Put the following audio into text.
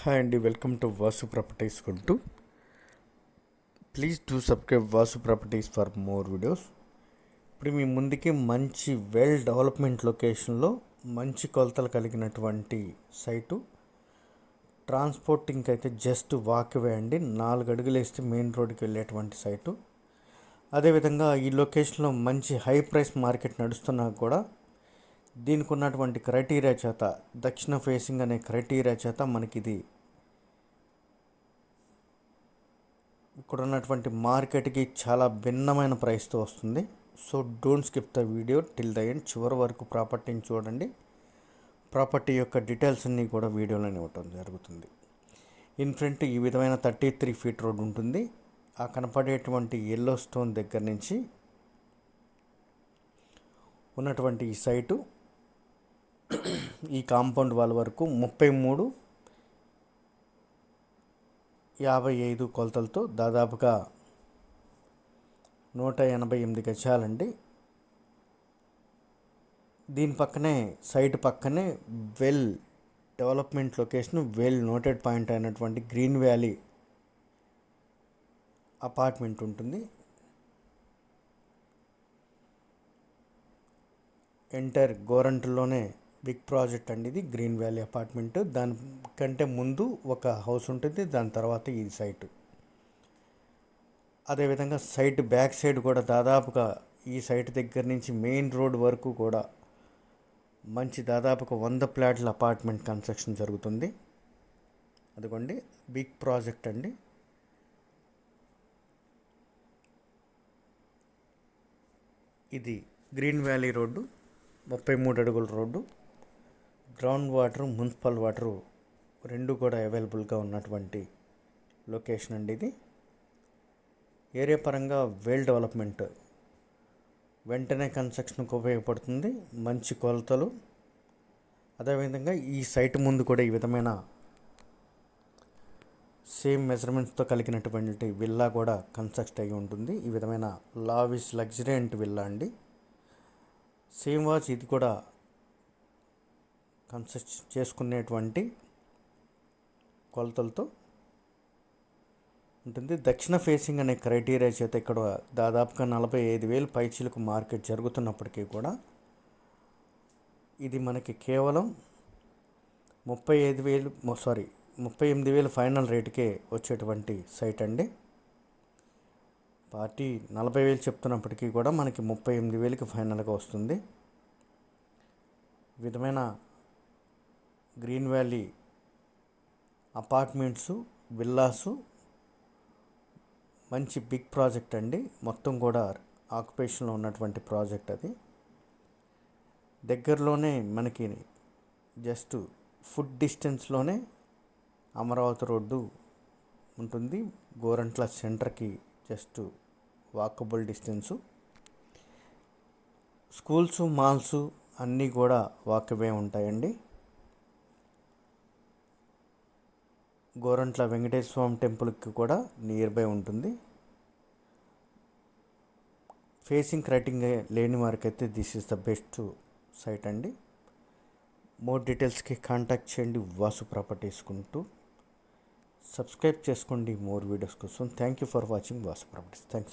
Hi అండి welcome to Vasu properties Guntur. Please do subscribe Vasu properties for more videos. ఇప్పుడు మీ ముందుకి మంచి వెల్ డెవలప్మెంట్ లొకేషన్లో మంచి కొలతలు కలిగినటువంటి సైటు. ట్రాన్స్పోర్టింగ్కి అయితే జస్ట్ వాక్ వే అండి నాలుగు అడుగులు వేస్తే మెయిన్ రోడ్కి వెళ్ళేటువంటి సైటు. అదేవిధంగా ఈ లొకేషన్లో మంచి హై ప్రైస్ మార్కెట్ నడుస్తున్నా కూడా దీనికి ఉన్నటువంటి క్రైటీరియా చేత దక్షిణ ఫేసింగ్ అనే క్రైటీరియా చేత మనకి ఇది ఇక్కడ ఉన్నటువంటి మార్కెట్కి చాలా భిన్నమైన ప్రైస్తో వస్తుంది. So don't skip the video till the end. చివరి వరకు ప్రాపర్టీని చూడండి. ప్రాపర్టీ యొక్క డీటెయిల్స్ అన్నీ కూడా వీడియోలోనే ఇవ్వటం జరుగుతుంది. ఇన్ ఫ్రంట్ ఈ విధమైన థర్టీ త్రీ ఫీట్ రోడ్ ఉంటుంది. ఆ కనపడేటువంటి ఎల్లో స్టోన్ దగ్గర నుంచి ఉన్నటువంటి ఈ సైటు ఈ కాంపౌండ్ వాల్ వరకు ముప్పై మూడు యాభై ఐదు కొలతలతో దాదాపుగా నూట ఎనభై ఎనిమిది గజాలండి. దీని పక్కనే సైట్ పక్కనే well development location well noted point అయినటువంటి గ్రీన్ వ్యాలీ అపార్ట్మెంట్ ఉంటుంది. ఎంటర్ గోరంట్లోనే బిగ్ ప్రాజెక్ట్ అండి ఇది గ్రీన్ వ్యాలీ అపార్ట్మెంట్. దానికంటే ముందు ఒక హౌస్ ఉంటుంది దాని తర్వాత ఈ సైట్. అదేవిధంగా సైట్ బ్యాక్ సైడ్ కూడా దాదాపుగా ఈ సైట్ దగ్గర నుంచి మెయిన్ రోడ్ వరకు కూడా మంచి దాదాపుగా వంద ప్లాట్ల అపార్ట్మెంట్ కన్స్ట్రక్షన్ జరుగుతుంది. అదిగోండి బిగ్ ప్రాజెక్ట్ అండి. ఇది గ్రీన్ వ్యాలీ రోడ్డు ముప్పై మూడు అడుగుల road. Ground water municipal water రెండు కూడా అవైలబుల్గా ఉన్నటువంటి లొకేషన్ అండి ఇది. ఏరియా పరంగా వెల్ డెవలప్మెంట్. వెంటనే కన్స్ట్రక్షన్కి ఉపయోగపడుతుంది మంచి కొలతలు. అదేవిధంగా ఈ సైట్ ముందు కూడా ఈ విధమైన సేమ్ మెజర్మెంట్స్తో కలిగినటువంటి విల్లా కూడా కన్స్ట్రక్ట్ అయి ఉంటుంది. ఈ విధమైన లావిష్ అండ్ విల్లా అండి. సేమ్ వాచ్ ఇది కూడా కన్స్ట్రక్ట్ చేసుకునేటువంటి కొలతలతో ఉంటుంది. దక్షిణ ఫేసింగ్ అనే క్రైటీరియా చేత ఇక్కడ దాదాపుగా నలభై ఐదు వేలు పైచీలకు మార్కెట్ జరుగుతున్నప్పటికీ కూడా ఇది మనకి కేవలం ముప్పై ఐదు వేలు సారీ ముప్పై ఎనిమిది వేలు ఫైనల్ రేటుకే వచ్చేటువంటి సైట్ అండి. పార్టీ నలభై వేలు చెప్తున్నప్పటికీ కూడా మనకి ముప్పై ఎనిమిది వేలకి ఫైనల్గా వస్తుంది. విధమైన గ్రీన్ వ్యాలీ అపార్ట్మెంట్సు విల్లాసు. మంచి బిగ్ ప్రాజెక్ట్ అండి. మొత్తం కూడా ఆక్యుపేషన్లో ఉన్నటువంటి ప్రాజెక్ట్ అది. దగ్గరలోనే మనకి జస్ట్ ఫుడ్ డిస్టెన్స్లోనే అమరావతి రోడ్డు ఉంటుంది. గోరంట్ల సెంటర్కి just walkable distance. Schools malls అన్నీ కూడా వాకబే ఉంటాయండి. గోరంట్ల వెంకటేశ్వర స్వామి టెంపుల్కి కూడా నియర్ బై ఉంటుంది. ఫేసింగ్ క్రైటింగ్ లేని వారికి అయితే this is the best site అండి మోర్ డీటెయిల్స్కి కాంటాక్ట్ చేయండి. వాసు ప్రాపర్టీస్ కుంటూ సబ్స్క్రైబ్ చేసుకోండి. మోర్ వీడియోస్ కోసం. Thank you for watching Vasu properties. Thanks